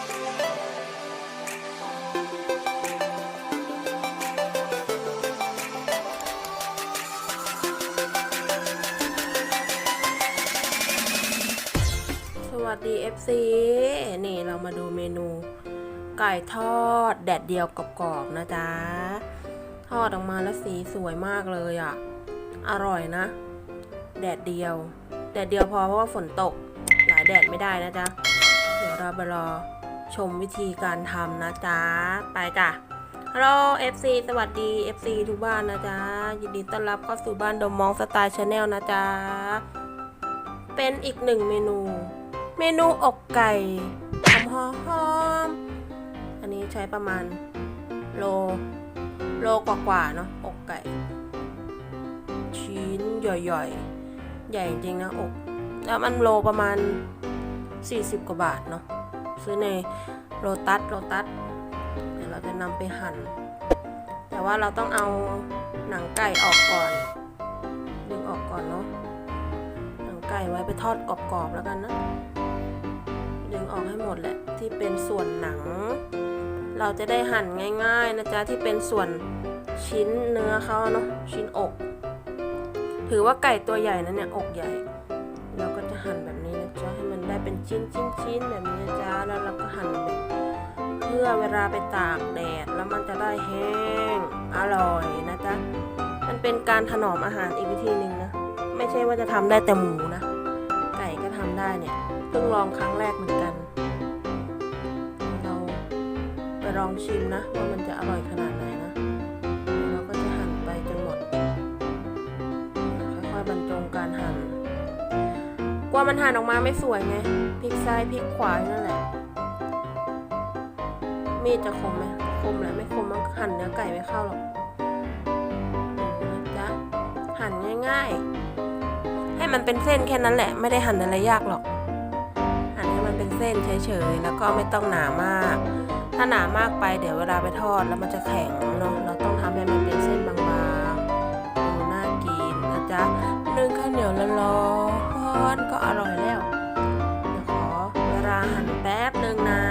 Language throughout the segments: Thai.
สวัสดี FC นี่เรามาดูเมนู ไก่ทอดแดดเดียวกรอบๆนะจ๊ะ ทอดออกมาแล้วสีสวยมากเลยอะ่ะ อร่อยนะ แดดเดียว แดดเดียวพอเพราะว่าฝนตก หลายแดดไม่ได้นะจ๊ะ เดี๋ยวเราไปรอ ชมวิธีการทำนะจ๊ะ ไปจ้ะฮัลโหล FC สวัสดี FC ทุกบ้านนะจ๊ะ ยินดีต้อนรับเข้าสู่บ้านดมมองสไตล์ชาแนลนะจ๊ะ เป็นอีกหนึ่งเมนู เมนูอกไก่หอมหอมๆอันนี้ใช้ประมาณโล โลกว่าๆเนาะอกไก่ ชิ้นใหญ่ๆ ใหญ่จริงๆนะอก แล้วมันโลประมาณ 40 กว่าบาทเนาะ ซื้อในโลตัสโลตัสเดี๋ยวเราจะนำไปหั่น แต่ว่าเราต้องเอาหนังไก่ออกก่อน ดึงออกก่อนเนาะหนังไก่ไว้ไปทอดกรอบๆแล้วกันนะดึงออกให้หมดแหละที่เป็นส่วนหนัง เราจะได้หั่นง่าย ๆนะจ๊ะที่เป็นส่วนชิ้นเนื้อเขาเนาะชิ้นอก ถือว่าไก่ตัวใหญ่นะเนี่ยอกใหญ่ เป็นชิ้นชิ้นชิ้นแบบนี้จ๊ะแล้วเราก็หั่นแบบเพื่อเวลาไปตากแดดแล้วมันจะได้แห้งอร่อยนะจ๊ะมันเป็นการถนอมอาหารอีกวิธีหนึ่งนะไม่ใช่ว่าจะทำได้แต่หมูนะ ไก่ก็ทำได้เนี่ยเพิ่งลองครั้งแรกเหมือนกัน เราไปลองชิมนะว่ามันจะอร่อยขนาด ลัวมันหั่นออกมาไม่สวยไงพลิกซ้ายพลิกขวานั่นแหละ มีดจะคมไหมคมแหละไม่คมมันหั่นเนื้อไก่ไม่เข้าหรอกนะจ๊ะหั่นง่าย ๆ ให้มันเป็นเส้นแค่นั้นแหละ ไม่ได้หั่นอะไรยากหรอก หั่นให้มันเป็นเส้นเฉยๆแล้วก็ไม่ต้องหนามาก ถ้าหนามากไปเดี๋ยวเวลาไปทอดแล้วมันจะแข็งเนาะเราต้องทำให้มันเป็นเส้นบาง อร่อยแล้ว เดี๋ยวขอเวลาหั่นแป๊บหนึ่งนะ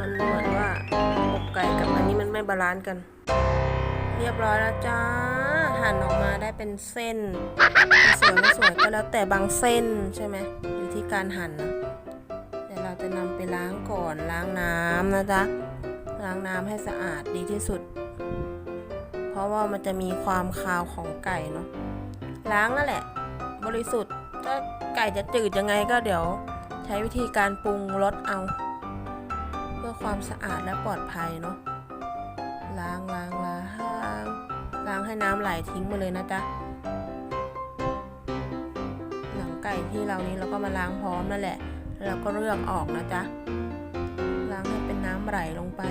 มันเหมือนว่าอกไก่กับอันนี้มันไม่บาลานซ์กัน เรียบร้อยแล้วจ้า หั่นออกมาได้เป็นเส้น สวยไม่สวยก็แล้วแต่บางเส้นใช่ไหมอยู่ที่การหั่นนะเดี๋ยวเราจะนำไปล้างก่อนล้างน้ำนะจ๊ะล้างน้ำให้สะอาดดีที่สุด เพราะว่ามันจะมีความคาวของไก่เนาะล้างนั่นแหละ บริสุทธิ์ถ้าไก่จะจืดยังไงก็เดี๋ยวใช้วิธีการปรุงรสเอา เพื่อความสะอาดและปลอดภัยเนาะล้างล้างล้างล้างให้น้ำไหลทิ้งมาเลยนะจ๊ะหนังไก่ที่เรานี้เราก็มาล้างพร้อมนั่นแหละแล้วเราก็เลือกออกนะจ๊ะล้างให้เป็นน้ำไหลลงไป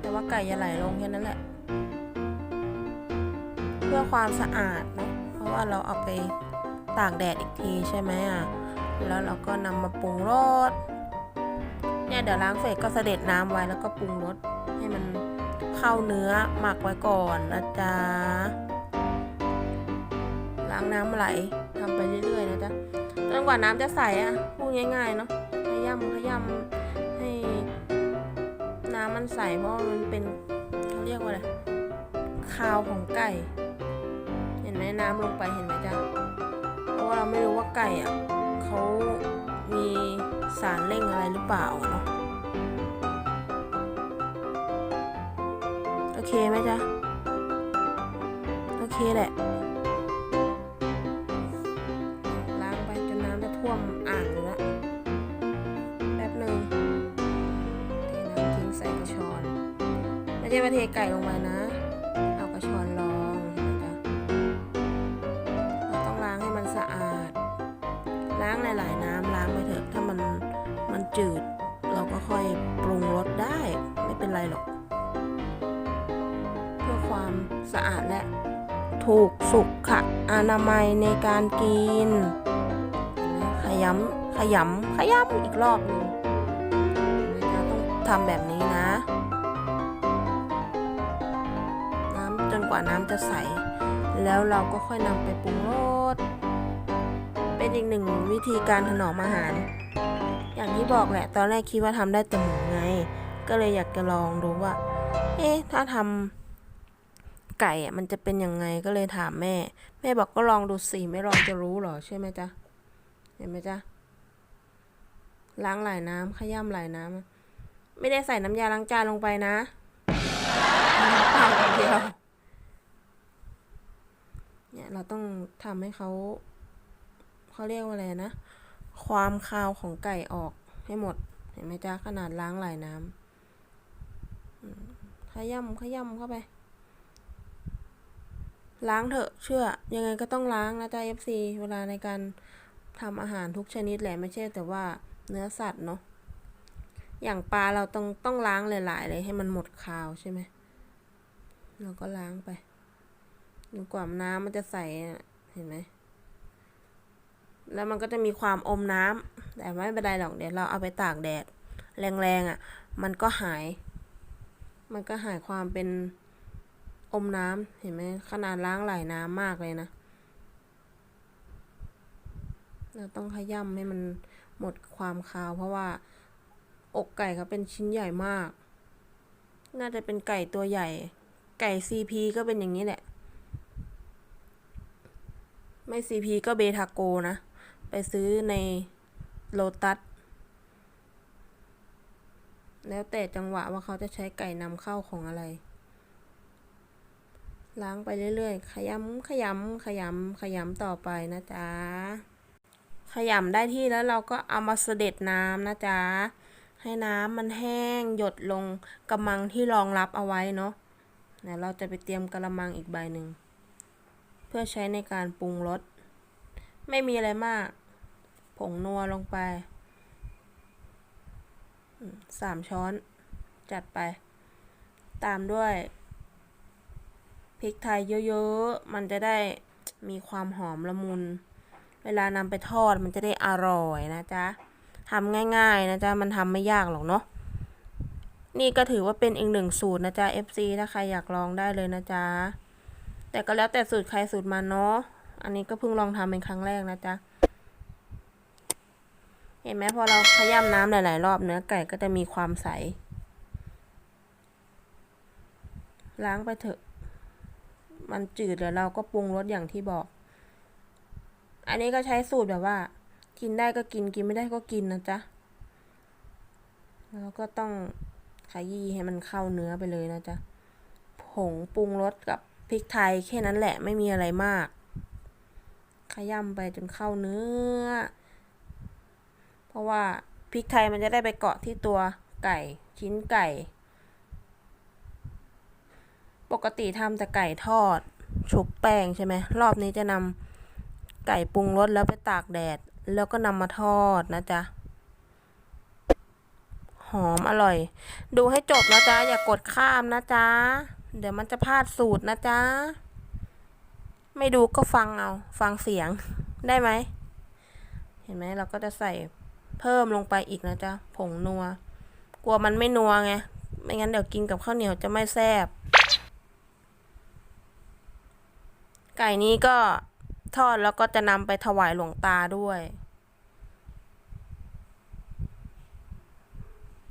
แต่ว่าไก่อย่าไหลลงแค่นั้นแหละ เพื่อความสะอาดนะ ราะว่าเราเอาไปตากแดดอีกทีใช่ไหมอะ แล้วเราก็นำมาปรุงรส เนี่ยเดี๋ยวล้างเสร็จก็เสด็จน้ำไว้แล้วก็ปรุงรสให้มันเข้าเนื้อหมักไว้ก่อนนะจ๊ะ ล้างน้ำไหลทำไปเรื่อยๆนะจ๊ะจนกว่าน้ำจะใสอะพูดง่ายๆเนาะขยำขยำให้น้ำมันใสเพราะมันเป็นเขาเรียกว่าอะไรคาวของไก่ เห็นไหมน้ำลงไปเห็นไหมจ๊ะเพราะว่าเราไม่รู้ว่าไก่อะเขามีสารเร่งอะไรหรือเปล่าเนาะโอเคไหมจ๊ะโอเคแหละล้างไปจนน้ำจะท่วมอ่างอยู่ละแป๊บหนึ่งเทน้ำทิ้งใส่กระชอนไม่ใช่ว่าเทไก่ลงไปนะ ความสะอาดและถูกสุขอนามัยในการกิน ขยำขยำขยำอีกรอบหนึงเราต้องทำแบบนี้นะ น้ำจนกว่าน้ำจะใส แล้วเราก็ค่อยนำไปปรุงรสเป็นอีกหนึ่งวิธีการถนอมอาหาร อย่างที่บอกแหละ ตอนแรกคิดว่าทำได้แต่หมูไง ก็เลยอยากจะลองดูว่า เอ๊ะ ถ้าทำ ไก่อะมันจะเป็นยังไงก็เลยถามแม่ แม่บอกก็ลองดูสิไม่ลองจะรู้หรอใช่ไหมจ๊ะเห็นไหมจ๊ะล้างหลายน้ำขย้ำหลายน้ำไม่ได้ใส่น้ำยาล้างจานลงไปนะน้ำเปล่าเดียวเนี่ยเราต้องทำให้เขาเขาเรียกว่าอะไรนะความคาวของไก่ออกให้หมด เห็นไหมจ๊ะขนาดล้างหลายน้ำอืมขย่ำขย่ำเข้าไป ล้างเถอะเชื่อ ยังไงก็ต้องล้างนะจ๊ะ FC เวลาในการทำอาหารทุกชนิดแหละไม่ใช่แต่ว่าเนื้อสัตว์เนาะอย่างปลาเราต้องต้องล้างหลายๆเลยให้มันหมดคาวใช่ไหมเราก็ล้างไปจนกว่าน้ำมันจะใสเห็นไหมแล้วมันก็จะมีความอมน้ำแต่ไม่เป็นไรหรอกเดี๋ยวเราเอาไปตากแดด แรงๆอะ มันก็หาย มันก็หายความเป็น อมน้ำเห็นไหมขนาดล้างไหลน้ำมากเลยนะเราต้องขย่ำให้มันหมดความคาว เพราะว่า อกไก่เขาเป็นชิ้นใหญ่มาก น่าจะเป็นไก่ตัวใหญ่ ไก่ซีพีก็เป็นอย่างนี้แหละ ไม่ซีพีก็เบทาโกนะ ไปซื้อในโลตัสแล้วแต่จังหวะว่าเขาจะใช้ไก่นำเข้าของอะไร ล้างไปเรื่อยๆ ขยำขยำขยำขยำต่อไปนะจ๊ะ ขยำได้ที่แล้วเราก็เอามาเสด็จน้ำนะจ๊ะ ให้น้ำมันแห้งหยดลงกระมังที่รองรับเอาไว้เนาะเดี๋ยวเราจะไปเตรียมกระมังอีกใบหนึ่ง เพื่อใช้ในการปรุงรส ไม่มีอะไรมาก ผงนัวลงไปสามช้อน จัดไป ตามด้วย พริกไทยเยอะๆ มันจะได้มีความหอมละมุน เวลานำไปทอดมันจะได้อร่อยนะจ๊ะทำง่ายๆนะจ๊ะ มันทำไม่ยากหรอกเนาะ นี่ก็ถือว่าเป็นอีกหนึ่งสูตรนะจ๊ะ FC ถ้าใครอยากลองได้เลยนะจ๊ะ แต่ก็แล้วแต่สูตรใครสูตรมันเนาะ อันนี้ก็เพิ่งลองทำเป็นครั้งแรกนะจ๊ะ เห็นไหมพอเราขย้ำน้ำหลายๆ รอบเนื้อไก่ก็จะมีความใส ล้างไปเถอะ มันจืดแล้วเราก็ปรุงรสอย่างที่บอก อันนี้ก็ใช้สูตรแบบว่า กินได้ก็กินกินไม่ได้ก็กินนะจ๊ะ แล้วก็ต้องขยี้ให้มันเข้าเนื้อไปเลยนะจ๊ะ ผงปรุงรสกับพริกไทยแค่นั้นแหละไม่มีอะไรมาก ขย่ำไปจนเข้าเนื้อ เพราะว่าพริกไทยมันจะได้ไปเกาะที่ตัวไก่ชิ้นไก่ ปกติทำแต่ไก่ทอด ชุบแป้งใช่ไหมรอบนี้จะนำไก่ปรุงรสแล้วไปตากแดด แล้วก็นำมาทอดนะจ๊ะ หอมอร่อย ดูให้จบนะจ๊ะ อย่ากกดข้ามนะจ๊ะ เดี๋ยวมันจะพลาดสูตรนะจ๊ะ ไม่ดูก็ฟังเอา ฟังเสียงได้ไหม เห็นไหมเราก็จะใส่เพิ่มลงไปอีกนะจ๊ะ ผงนัว กลัวมันไม่นัวไง ไม่งั้นเดี๋ยวกินกับข้าวเหนียวจะไม่แซ่บ ไก่นี้ก็ทอดแล้วก็จะนำไปถวายหลวงตาด้วย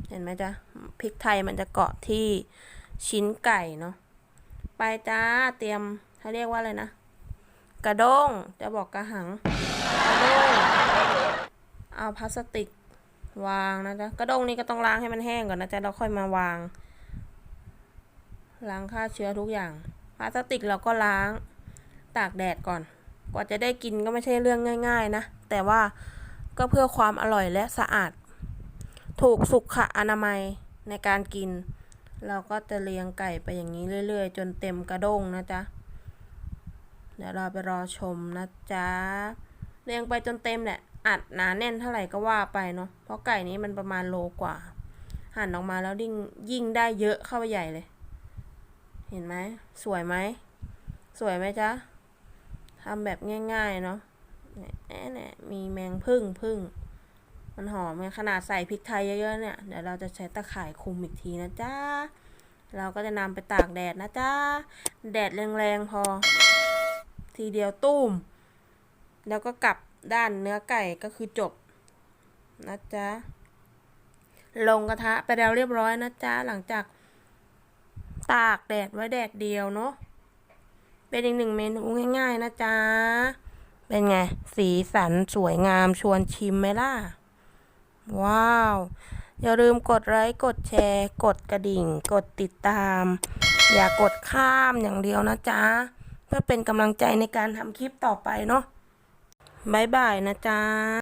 เห็นไหมจ๊ะพริกไทยมันจะเกาะที่ชิ้นไก่เนาะไปจ้าเตรียมเขาเรียกว่าอะไรนะ กระด้งจะบอกกระหังกระด้งเอาพลาสติกวางนะจ๊ะกระด้งนี่ก็ต้องล้างให้มันแห้งก่อนนะจ๊ะแล้วค่อยมาวาง ล้างฆ่าเชื้อทุกอย่างพลาสติกเราก็ล้าง ตากแดดก่อน กว่าจะได้กินก็ไม่ใช่เรื่องง่าย ๆ นะ แต่ว่าก็เพื่อความอร่อยและสะอาด ถูกสุขอนามัยในการกิน เราก็จะเลี้ยงไก่ไปอย่างนี้เรื่อยๆ จนเต็มกระด้งนะจ๊ะ เดี๋ยวเราไปรอชมนะจ๊ะ เลี้ยงไปจนเต็มแหละอัดหนาแน่นเท่าไหร่ก็ว่าไปเนาะ เพราะไก่นี้มันประมาณโลกว่า หั่นออกมาแล้วยิ่งยิ่งได้เยอะเข้าไปใหญ่เลย เห็นไหม สวยไหม สวยไหมจ๊ะ ทำแบบง่าย ๆ เนาะเนี่ยเนี่ยมีแมงพึ่งพึ่ง มันหอมไงขนาดใส่พริกไทยเยอะๆเนี่ย เดี๋ยวเราจะใช้ตะข่ายคุมอีกทีนะจ๊ะ เราก็จะนำไปตากแดดนะจ๊ะ แดดแรงๆพอ ทีเดียวตุ้ม แล้วก็กลับด้านเนื้อไก่ก็คือจบ นะจ๊ะ ลงกระทะไปแล้วเรียบร้อยนะจ๊ะ หลังจากตากแดดไว้แดดเดียวเนาะ เป็นอีกหนึ่งเมนูง่าย ๆ นะจ๊ะ เป็นไง สีสันสวยงามชวนชิมไหมล่ะ ว้าว อย่าลืมกดไลค์กดแชร์ กดกระดิ่ง กดติดตาม อย่ากดข้ามอย่างเดียวนะจ๊ะ เพื่อเป็นกำลังใจในการทำคลิปต่อไปเนาะบายบายนะจ๊ะ